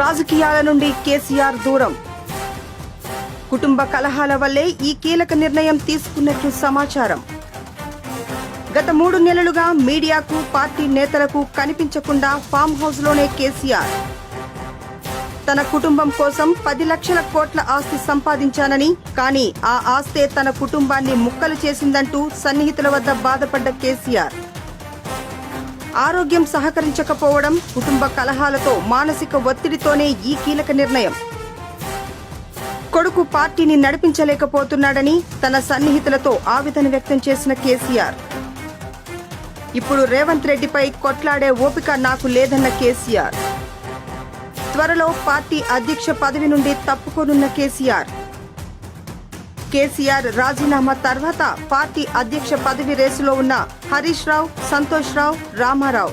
రాజకీయాల నుండి కేసీఆర్ దూరం. కుటుంబ కలహాల వల్లే ఈ కీలక నిర్ణయం తీసుకున్నట్లు సమాచారం. గత మూడు నెలలుగా మీడియాకు పార్టీ నేతలకు కనిపించకుండా ఫామ్ హౌస్లోనే కేసీఆర్. తన కుటుంబం కోసం పది లక్షల కోట్ల ఆస్తి సంపాదించానని కానీ ఆ ఆస్తే తన కుటుంబాన్ని ముక్కలు చేసిందంటూ సన్నిహితుల వద్ద బాధపడ్డ కేసీఆర్. ఆరోగ్యం సహకరించకపోవడం కుటుంబ కలహాలతో మానసిక ఒత్తిడితోనే ఈ కీలక నిర్ణయం. కొడుకు పార్టీని నడిపించలేకపోతున్నాడని తన సన్నిహితులతో ఆవేదన వ్యక్తం చేసిన కేసీఆర్. ఇప్పుడు రేవంత్ రెడ్డిపై కొట్లాడే ఓపిక నాకు లేదన్న కేసీఆర్. త్వరలో పార్టీ అధ్యక్ష పదవి నుండి తప్పుకోనున్న కేసీఆర్. కేసీఆర్ రాజీనామా తర్వాత పార్టీ అధ్యక్ష పదవి రేసులో ఉన్న హరీష్ రావు సంతోష్ రావు రామారావు.